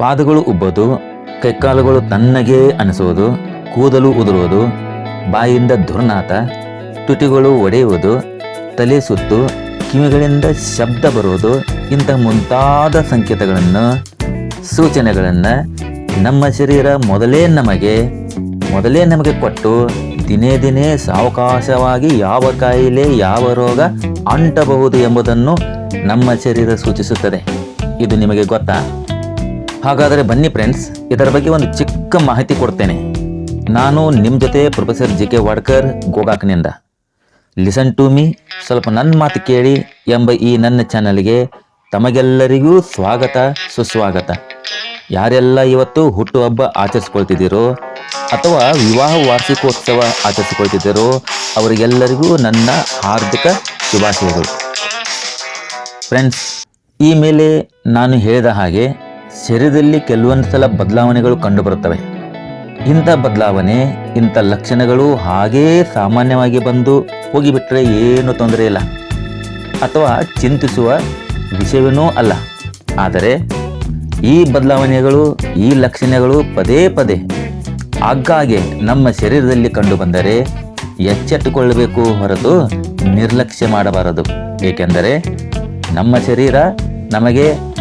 ಪಾದಗಳು ಉಬ್ಬೋದು ಕೈಕಾಲುಗಳು ತಣ್ಣಗೆ ಅನಿಸೋದು ಕೂದಲು ಉದುರುವುದು ಬಾಯಿಯಿಂದ ದುರ್ನಾತ, ತುಟಿಗಳು ಒಡೆಯುವುದು, ತಲೆ ಸುತ್ತು, ಕಿವಿಗಳಿಂದ ಶಬ್ದ ಬರುವುದು ಇಂತಹ ಮುಂತಾದ ಸಂಕೇತಗಳನ್ನು, ಸೂಚನೆಗಳನ್ನು ನಮ್ಮ ಶರೀರ ಮೊದಲೇ ನಮಗೆ ಮೊದಲೇ ನಮಗೆ ಕೊಟ್ಟು ದಿನೇ ದಿನೇ ಸಾವಕಾಶವಾಗಿ ಯಾವ ಕಾಯಿಲೆ, ಯಾವ ರೋಗ ಅಂಟಬಹುದು ಎಂಬುದನ್ನು ನಮ್ಮ ಶರೀರ ಸೂಚಿಸುತ್ತದೆ. ಇದು ನಿಮಗೆ ಗೊತ್ತಾ? ಹಾಗಾದರೆ ಬನ್ನಿ ಫ್ರೆಂಡ್ಸ್ ಇದರ ಬಗ್ಗೆ ಒಂದು ಚಿಕ್ಕ ಮಾಹಿತಿ ಕೊಡ್ತೇನೆ. ನಾನು ನಿಮ್ಮ ಜೊತೆ ಪ್ರೊಫೆಸರ್ ಜಿ ಕೆ ವಾಡ್ಕರ್ ಗೋಗಾಕ್ನಿಂದ ಲಿಸನ್ ಟು ಮೀ ಸ್ವಲ್ಪ ನನ್ನ ಮಾತು ಕೇಳಿ ಎಂಬ ಈ ನನ್ನ ಚಾನಲ್ಗೆ ತಮಗೆಲ್ಲರಿಗೂ ಸ್ವಾಗತ, ಸುಸ್ವಾಗತ. ಯಾರೆಲ್ಲ ಇವತ್ತು ಹುಟ್ಟುಹಬ್ಬ ಆಚರಿಸ್ಕೊಳ್ತಿದ್ದೀರೋ ಅಥವಾ ವಿವಾಹ ವಾರ್ಷಿಕೋತ್ಸವ ಆಚರಿಸ್ಕೊಳ್ತಿದ್ದೀರೋ ಅವರಿಗೆಲ್ಲರಿಗೂ ನನ್ನ ಹಾರ್ದಿಕ ಶುಭಾಶಯಗಳು. ಫ್ರೆಂಡ್ಸ್ ಈ ಮೇಲೆ ನಾನು ಹೇಳಿದ ಹಾಗೆ ಶರೀರದಲ್ಲಿ ಕೆಲವೊಂದು ಸಲ ಬದಲಾವಣೆಗಳು ಕಂಡುಬರುತ್ತವೆ. ಇಂಥ ಬದಲಾವಣೆ, ಇಂಥ ಲಕ್ಷಣಗಳು ಹಾಗೇ ಸಾಮಾನ್ಯವಾಗಿ ಬಂದು ಹೋಗಿಬಿಟ್ರೆ ಏನು ತೊಂದರೆ ಇಲ್ಲ. ಅಥವಾ ಚಿಂತಿಸುವ ವಿಷಯವೇನೂ ಅಲ್ಲ. ಆದರೆ ಈ ಬದಲಾವಣೆಗಳು, ಈ ಲಕ್ಷಣಗಳು ಪದೇ ಪದೇ ಆಗಾಗ್ಗೆ ನಮ್ಮ ಶರೀರದಲ್ಲಿ ಕಂಡುಬಂದರೆ ಎಚ್ಚೆತ್ತುಕೊಳ್ಳಬೇಕು ಹೊರತು ನಿರ್ಲಕ್ಷ್ಯ ಮಾಡಬಾರದು. ಏಕೆಂದರೆ ನಮ್ಮ ಶರೀರ ನಮಗೆ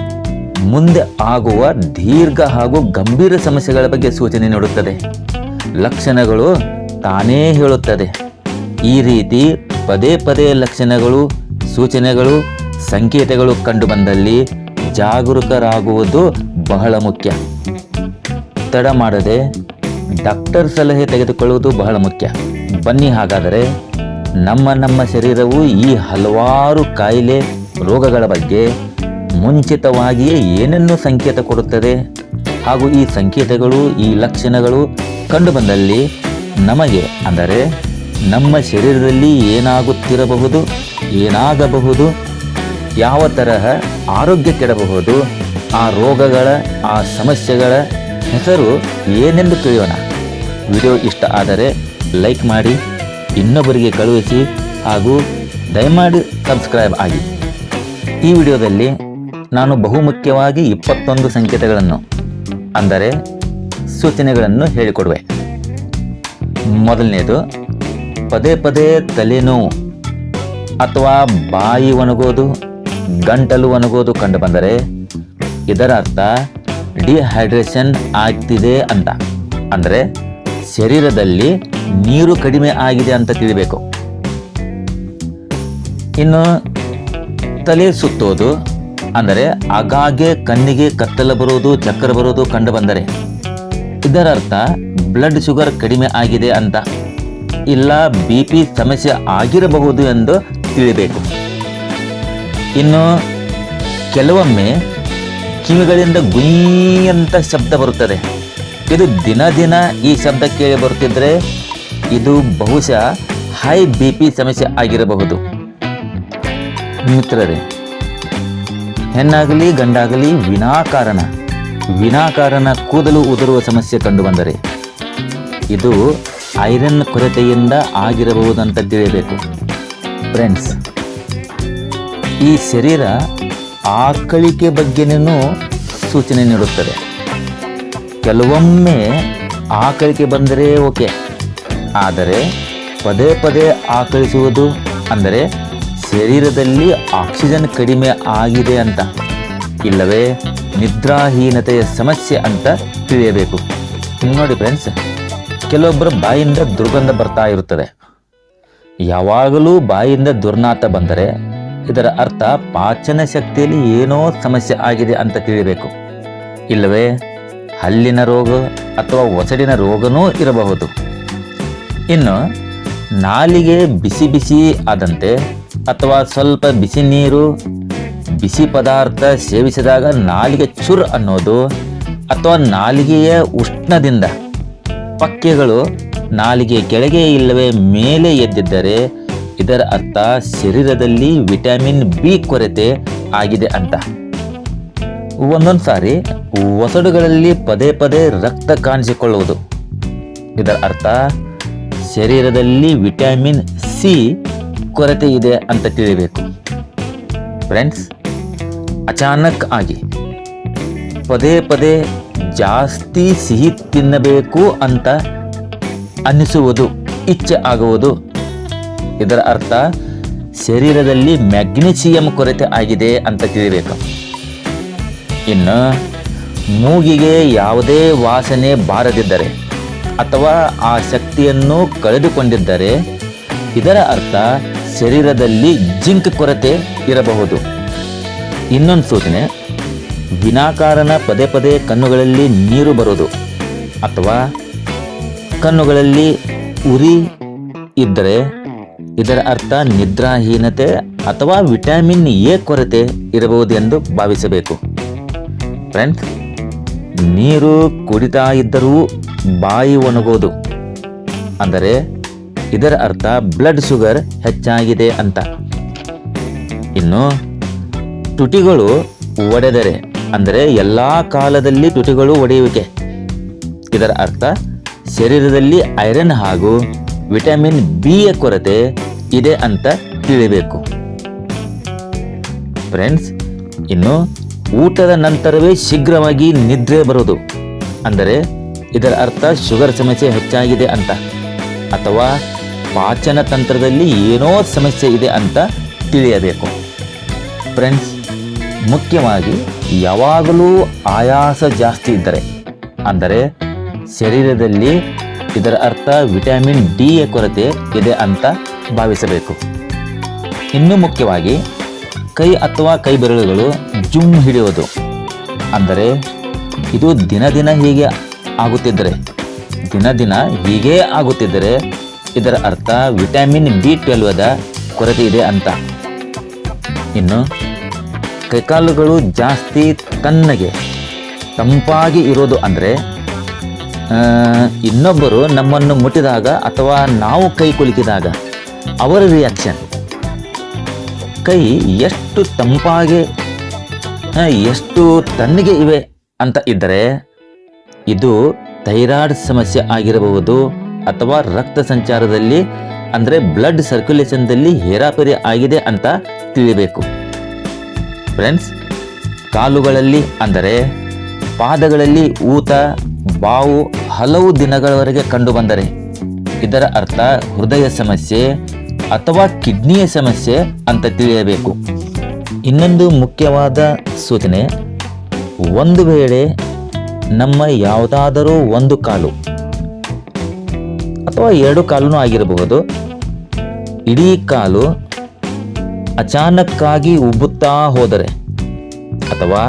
ಮುಂದೆ ಆಗುವ ದೀರ್ಘ ಹಾಗೂ ಗಂಭೀರ ಸಮಸ್ಯೆಗಳ ಬಗ್ಗೆ ಸೂಚನೆ ನೀಡುತ್ತದೆ. ಲಕ್ಷಣಗಳು ತಾನೇ ಹೇಳುತ್ತದೆ. ಈ ರೀತಿ ಪದೇ ಪದೇ ಲಕ್ಷಣಗಳು, ಸೂಚನೆಗಳು, ಸಂಕೇತಗಳು ಕಂಡುಬಂದಲ್ಲಿ ಜಾಗರೂಕರಾಗುವುದು ಬಹಳ ಮುಖ್ಯ. ತಡ ಮಾಡದೆ ಡಾಕ್ಟರ್ ಸಲಹೆ ತೆಗೆದುಕೊಳ್ಳುವುದು ಬಹಳ ಮುಖ್ಯ. ಬನ್ನಿ ಹಾಗಾದರೆ ನಮ್ಮ ನಮ್ಮ ಶರೀರವು ಈ ಹಲವಾರು ಕಾಯಿಲೆ, ರೋಗಗಳ ಬಗ್ಗೆ ಮುಂಚಿತವಾಗಿಯೇ ಏನನ್ನು ಸಂಕೇತ ಕೊಡುತ್ತದೆ? ಹಾಗೂ ಈ ಸಂಕೇತಗಳು, ಈ ಲಕ್ಷಣಗಳು ಕಂಡುಬಂದಲ್ಲಿ ನಮಗೆ, ಅಂದರೆ ನಮ್ಮ ಶರೀರದಲ್ಲಿ ಏನಾಗುತ್ತಿರಬಹುದು, ಏನಾಗಬಹುದು, ಯಾವ ತರಹ ಆರೋಗ್ಯ ಕೆಡಬಹುದು, ಆ ರೋಗಗಳ, ಆ ಸಮಸ್ಯೆಗಳ ಹೆಸರು ಏನೆಂದು ತಿಳಿಯೋಣ. ವಿಡಿಯೋ ಇಷ್ಟ ಆದರೆ ಲೈಕ್ ಮಾಡಿ, ಇನ್ನೊಬ್ಬರಿಗೆ ಕಳುಹಿಸಿ ಹಾಗೂ ದಯಮಾಡಿ ಸಬ್ಸ್ಕ್ರೈಬ್ ಆಗಿ. ಈ ವಿಡಿಯೋದಲ್ಲಿ ನಾನು ಬಹುಮುಖ್ಯವಾಗಿ ಇಪ್ಪತ್ತೊಂದು ಸಂಕೇತಗಳನ್ನು, ಅಂದರೆ ಸೂಚನೆಗಳನ್ನು ಹೇಳಿಕೊಡುವೆ. ಮೊದಲನೇದು, ಪದೇ ಪದೇ ತಲೆನೋವು ಅಥವಾ ಬಾಯಿ ಒಣಗೋದು, ಗಂಟಲು ಒಣಗೋದು ಕಂಡುಬಂದರೆ ಇದರ ಅರ್ಥ ಡಿಹೈಡ್ರೇಷನ್ ಆಗ್ತಿದೆ ಅಂತ. ಅಂದರೆ ಶರೀರದಲ್ಲಿ ನೀರು ಕಡಿಮೆ ಆಗಿದೆ ಅಂತ ತಿಳಿಬೇಕು. ಇನ್ನು ತಲೆ ಸುತ್ತೋದು ಅಂದರೆ ಆಗಾಗ್ಗೆ ಕಣ್ಣಿಗೆ ಕತ್ತಲ ಬರುವುದು, ಚಕ್ಕರ ಬರುವುದು ಕಂಡು ಬಂದರೆ. ಇದರರ್ಥ ಬ್ಲಡ್ ಶುಗರ್ ಕಡಿಮೆ ಆಗಿದೆ ಅಂತ. ಇಲ್ಲ ಬಿ ಪಿ ಸಮಸ್ಯೆ ಆಗಿರಬಹುದು ಎಂದು ತಿಳಿಬೇಕು. ಇನ್ನು ಕೆಲವೊಮ್ಮೆ ಕಿವಿಗಳಿಂದ ಗುಯ್ ಅಂತ ಶಬ್ದ ಬರುತ್ತದೆ. ಇದು ದಿನ ದಿನ ಈ ಶಬ್ದ ಕೇಳಿ ಬರುತ್ತಿದ್ದರೆ ಇದು ಬಹುಶಃ ಹೈ ಬಿ ಪಿ ಸಮಸ್ಯೆ ಆಗಿರಬಹುದು. ಮಿತ್ರರೇ ಹೆಣ್ಣಾಗಲಿ, ಗಂಡಾಗಲಿ ವಿನಾಕಾರಣ. ವಿನಾಕಾರಣ ಕೂದಲು ಉದುರುವ ಸಮಸ್ಯೆ ಕಂಡುಬಂದರೆ ಇದು ಐರನ್ ಕೊರತೆಯಿಂದ ಆಗಿರಬಹುದಂತ ತಿಳಿಯಬೇಕು ಫ್ರೆಂಡ್ಸ್ ಈ ಶರೀರ ಆಕಳಿಕೆ ಬಗ್ಗೆನೂ ಸೂಚನೆ ನೀಡುತ್ತದೆ. ಕೆಲವೊಮ್ಮೆ ಆಕಳಿಕೆ ಬಂದರೆ ಓಕೆ, ಆದರೆ ಪದೇ ಪದೇ ಆಕಳಿಸುವುದು ಅಂದರೆ ಶರೀರದಲ್ಲಿ ಆಕ್ಸಿಜನ್ ಕಡಿಮೆ ಆಗಿದೆ ಅಂತ. ಇಲ್ಲವೇ, ನಿದ್ರಾಹೀನತೆಯ ಸಮಸ್ಯೆ ಅಂತ ತಿಳಿಯಬೇಕು. ನೋಡಿ ಫ್ರೆಂಡ್ಸ್ ಕೆಲವೊಬ್ಬರ ಬಾಯಿಂದ ದುರ್ಗಂಧ ಬರ್ತಾ ಇರುತ್ತದೆ. ಯಾವಾಗಲೂ ಬಾಯಿಂದ ದುರ್ನಾತ ಬಂದರೆ ಇದರ ಅರ್ಥ ಪಾಚನ ಶಕ್ತಿಯಲ್ಲಿ ಏನೋ ಸಮಸ್ಯೆ ಆಗಿದೆ ಅಂತ ತಿಳಿಬೇಕು ಇಲ್ಲವೇ, ಹಲ್ಲಿನ ರೋಗ ಅಥವಾ ಒಸಡಿನ ರೋಗನೂ ಇರಬಹುದು. ಇನ್ನು, ನಾಲಿಗೆ ಬಿಸಿ ಬಿಸಿ ಆದಂತೆ ಅಥವಾ ಸ್ವಲ್ಪ ಬಿಸಿ ನೀರು, ಬಿಸಿ ಪದಾರ್ಥ ಸೇವಿಸಿದಾಗ ನಾಲಿಗೆ ಚುರ್ ಅನ್ನೋದು ಅಥವಾ ನಾಲಿಗೆಯ ಉಷ್ಣದಿಂದ ಪಕ್ಕೆಗಳು ನಾಲಿಗೆ ಕೆಳಗೆ ಇಲ್ಲವೇ ಮೇಲೆ ಎದ್ದಿದ್ದರೆ ಇದರ ಅರ್ಥ ಶರೀರದಲ್ಲಿ ವಿಟಮಿನ್ ಬಿ ಕೊರತೆ ಆಗಿದೆ ಅಂತ. ಒಂದೊಂದು ಸಾರಿ ಒಸಡುಗಳಲ್ಲಿ ಪದೇ ಪದೇ ರಕ್ತ ಕಾಣಿಸಿಕೊಳ್ಳುವುದು. ಇದರ ಅರ್ಥ ಶರೀರದಲ್ಲಿ ವಿಟಮಿನ್ ಸಿ ಕೊರತೆ ಇದೆ ಅಂತ ತಿಳಿಬೇಕು. ಫ್ರೆಂಡ್ಸ್ ಅಚಾನಕ್ ಆಗಿ ಪದೇ ಪದೇ ಜಾಸ್ತಿ ಸಿಹಿ ತಿನ್ನಬೇಕು ಅಂತ ಅನ್ನಿಸುವುದು, ಇಚ್ಛೆ ಆಗುವುದು. ಇದರ ಅರ್ಥ ಶರೀರದಲ್ಲಿ ಮ್ಯಾಗ್ನೀಷಿಯಂ ಕೊರತೆ ಆಗಿದೆ ಅಂತ ತಿಳಿಬೇಕು. ಇನ್ನು ಮೂಗಿಗೆ ಯಾವುದೇ ವಾಸನೆ ಬಾರದಿದ್ದರೆ ಅಥವಾ ಆ ಶಕ್ತಿಯನ್ನು ಕಳೆದುಕೊಂಡಿದ್ದರೆ ಇದರ ಅರ್ಥ ಶರೀರದಲ್ಲಿ ಜಿಂಕ್ ಕೊರತೆ ಇರಬಹುದು. ಇನ್ನೊಂದು ಸೂಚನೆ ವಿನಾಕಾರಣ ಪದೇ ಪದೇ ಕಣ್ಣುಗಳಲ್ಲಿ ನೀರು ಬರೋದು ಅಥವಾ ಕಣ್ಣುಗಳಲ್ಲಿ ಉರಿ ಇದ್ದರೆ ಇದರ ಅರ್ಥ ನಿದ್ರಾಹೀನತೆ ಅಥವಾ ವಿಟಮಿನ್ ಎ ಕೊರತೆ ಇರಬಹುದು ಎಂದು ಭಾವಿಸಬೇಕು. ಫ್ರೆಂಡ್ಸ್, ನೀರು ಕುಡಿತಾ ಇದ್ದರೂ ಬಾಯಿ ಒಣಗೋದು. ಅಂದರೆ ಇದರ ಅರ್ಥ ಬ್ಲಡ್ ಶುಗರ್ ಹೆಚ್ಚಾಗಿದೆ ಅಂತ. ಇನ್ನು ತುಟಿಗಳು ಒಡೆದರೆ, ಅಂದರೆ ಎಲ್ಲ ಕಾಲದಲ್ಲಿ ತುಟಿಗಳು ಒಡೆಯುವಿಕೆ. ಇದರ ಅರ್ಥ ಶರೀರದಲ್ಲಿ ಐರನ್ ಹಾಗೂ ವಿಟಮಿನ್ ಬಿ ಯ ಕೊರತೆ ಇದೆ ಅಂತ ತಿಳಿಬೇಕು. ಫ್ರೆಂಡ್ಸ್ ಇನ್ನು ಊಟದ ನಂತರವೇ ಶೀಘ್ರವಾಗಿ ನಿದ್ರೆ ಬರೋದು. ಅಂದರೆ ಇದರ ಅರ್ಥ ಶುಗರ್ ಸಮಸ್ಯೆ ಹೆಚ್ಚಾಗಿದೆ ಅಂತ. ಅಥವಾ ಪಾಚನ ತಂತ್ರದಲ್ಲಿ ಏನೋ ಸಮಸ್ಯೆ ಇದೆ ಅಂತ ತಿಳಿಯಬೇಕು. ಫ್ರೆಂಡ್ಸ್ ಮುಖ್ಯವಾಗಿ ಯಾವಾಗಲೂ ಆಯಾಸ ಜಾಸ್ತಿ ಇದ್ದರೆ, ಅಂದರೆ ಶರೀರದಲ್ಲಿ ಇದರ ಅರ್ಥ ವಿಟಮಿನ್ ಡಿ ಯ ಕೊರತೆ ಇದೆ ಅಂತ ಭಾವಿಸಬೇಕು. ಇನ್ನು ಮುಖ್ಯವಾಗಿ ಕೈ ಅಥವಾ ಕೈ ಬೆರಳುಗಳು ಜುಮ್ ಹಿಡಿಯೋದು, ಅಂದರೆ ಇದು ದಿನ ದಿನ ಹೀಗೆ ಆಗುತ್ತಿದ್ದರೆ, ದಿನ ದಿನ ಹೀಗೇ ಆಗುತ್ತಿದ್ದರೆ ಇದರ ಅರ್ಥ ವಿಟಮಿನ್ ಬಿ ಟ್ವೆಲ್ವದ ಕೊರತೆ ಇದೆ ಅಂತ. ಇನ್ನು, ಕೈಕಾಲುಗಳು ಜಾಸ್ತಿ ತಣ್ಣಗೆ, ತಂಪಾಗಿ ಇರೋದು ಅಂದರೆ ಇನ್ನೊಬ್ಬರು ನಮ್ಮನ್ನು ಮುಟ್ಟಿದಾಗ ಅಥವಾ ನಾವು ಕೈ ಕುಲುಕಿದಾಗ ಅವರ ರಿಯಾಕ್ಷನ್ ಕೈ ಎಷ್ಟು ತಂಪಾಗಿ ಎಷ್ಟು ತಣ್ಣಗೆ ಇವೆ ಅಂತ ಇದ್ದರೆ, ಇದು ಥೈರಾಯ್ಡ್ ಸಮಸ್ಯೆ ಆಗಿರಬಹುದು ಅಥವಾ ರಕ್ತ ಸಂಚಾರದಲ್ಲಿ, ಅಂದರೆ ಬ್ಲಡ್ ಸರ್ಕ್ಯುಲೇಷನ್ದಲ್ಲಿ ಹೇರಾಪೇರಿ ಆಗಿದೆ ಅಂತ ತಿಳಿಬೇಕು. ಫ್ರೆಂಡ್ಸ್ ಕಾಲುಗಳಲ್ಲಿ, ಅಂದರೆ ಪಾದಗಳಲ್ಲಿ ಊತ, ಬಾವು ಹಲವು ದಿನಗಳವರೆಗೆ ಕಂಡುಬಂದರೆ ಇದರ ಅರ್ಥ ಹೃದಯ ಸಮಸ್ಯೆ ಅಥವಾ ಕಿಡ್ನಿಯ ಸಮಸ್ಯೆ ಅಂತ ತಿಳಿಯಬೇಕು. ಇನ್ನೊಂದು ಮುಖ್ಯವಾದ ಸೂಚನೆ, ಒಂದು ವೇಳೆ ನಮ್ಮ ಯಾವುದಾದರೂ ಒಂದು ಕಾಲು ಅಥವಾ ಎರಡು ಕಾಲೂ ಆಗಿರಬಹುದು. ಇಡೀ ಕಾಲು ಅಚಾನಕ್ಕಾಗಿ ಉಬ್ಬುತ್ತಾ ಹೋದರೆ ಅಥವಾ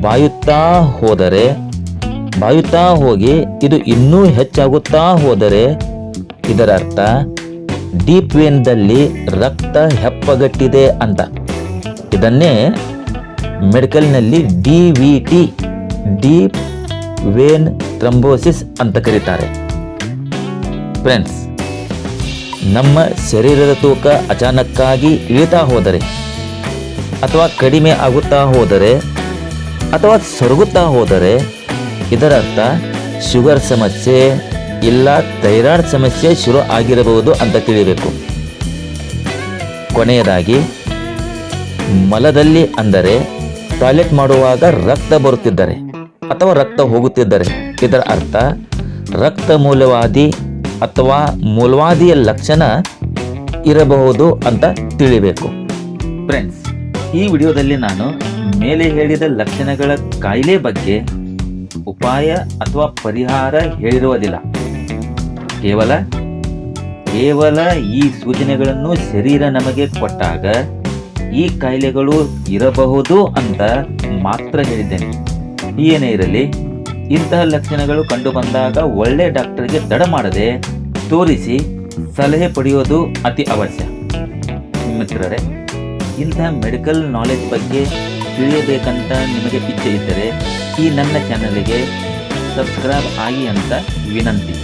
ಬಾಯುತ್ತಾ ಹೋದರೆ, ಬಾಯುತ್ತಾ ಹೋಗಿ ಇದು ಇನ್ನೂ ಹೆಚ್ಚಾಗುತ್ತಾ ಹೋದರೆ ಇದರ ಅರ್ಥ ಡೀಪ್ ವೇನ್ದಲ್ಲಿ ರಕ್ತ ಹೆಪ್ಪಗಟ್ಟಿದೆ ಅಂತ. ಇದನ್ನೇ ಮೆಡಿಕಲ್ನಲ್ಲಿ D V T, deep vein thrombosis ಅಂತ ಕರೀತಾರೆ. ಫ್ರೆಂಡ್ಸ್, ನಮ್ಮ ಶರೀರದ ತೂಕ ಅಚಾನಕ್ಕಾಗಿ ಇಳಿತಾ ಹೋದರೆ ಅಥವಾ ಕಡಿಮೆ ಆಗುತ್ತಾ ಹೋದರೆ ಅಥವಾ ಸೊರಗುತ್ತಾ ಹೋದರೆ ಇದರ ಅರ್ಥ ಶುಗರ್ ಸಮಸ್ಯೆ ಇಲ್ಲ, ಥೈರಾಯ್ಡ್ ಸಮಸ್ಯೆ ಶುರು ಆಗಿರಬಹುದು ಅಂತ ತಿಳಿಬೇಕು. ಕೊನೆಯದಾಗಿ, ಮಲದಲ್ಲಿ ಅಂದರೆ ಟಾಯ್ಲೆಟ್ ಮಾಡುವಾಗ ರಕ್ತ ಬರುತ್ತಿದ್ದರೆ ಅಥವಾ ರಕ್ತ ಹೋಗುತ್ತಿದ್ದರೆ, ಇದರ ಅರ್ಥ ರಕ್ತ ಮೂಲವಾದಿ ಅಥವಾ ಮೂಲವಾದಿಯ ಲಕ್ಷಣ ಇರಬಹುದು ಅಂತ ತಿಳಿಬೇಕು. ಫ್ರೆಂಡ್ಸ್ ಈ ವಿಡಿಯೋದಲ್ಲಿ ನಾನು ಮೇಲೆ ಹೇಳಿದ ಲಕ್ಷಣಗಳ ಕಾಯಿಲೆ ಬಗ್ಗೆ ಉಪಾಯ ಅಥವಾ ಪರಿಹಾರ ಹೇಳಿರುವುದಿಲ್ಲ. ಕೇವಲ ಕೇವಲ ಈ ಸೂಚನೆಗಳನ್ನು ಶರೀರ ನಮಗೆ ಕೊಟ್ಟಾಗ ಈ ಕಾಯಿಲೆಗಳು ಇರಬಹುದು ಅಂತ ಮಾತ್ರ ಹೇಳಿದ್ದೇನೆ. ಏನೇ ಇರಲಿ ಇಂತಹ ಲಕ್ಷಣಗಳು ಕಂಡು ಬಂದಾಗ ಒಳ್ಳೆ ಡಾಕ್ಟರ್ಗೆ ದಡ ಮಾಡದೆ ತೋರಿಸಿ ಸಲಹೆ ಪಡೆಯೋದು ಅತಿ ಅವಶ್ಯ. ಮಿತ್ರರೇ, ಇಂತಹ ಮೆಡಿಕಲ್ ನಾಲೆಜ್ ಬಗ್ಗೆ ತಿಳಿಯಬೇಕಂತ ನಿಮಗೆ ಇಚ್ಛೆ ಇದ್ದರೆ ಈ ನನ್ನ ಚಾನಲಿಗೆ ಸಬ್ಸ್ಕ್ರೈಬ್ ಆಗಿ ಅಂತ ವಿನಂತಿ.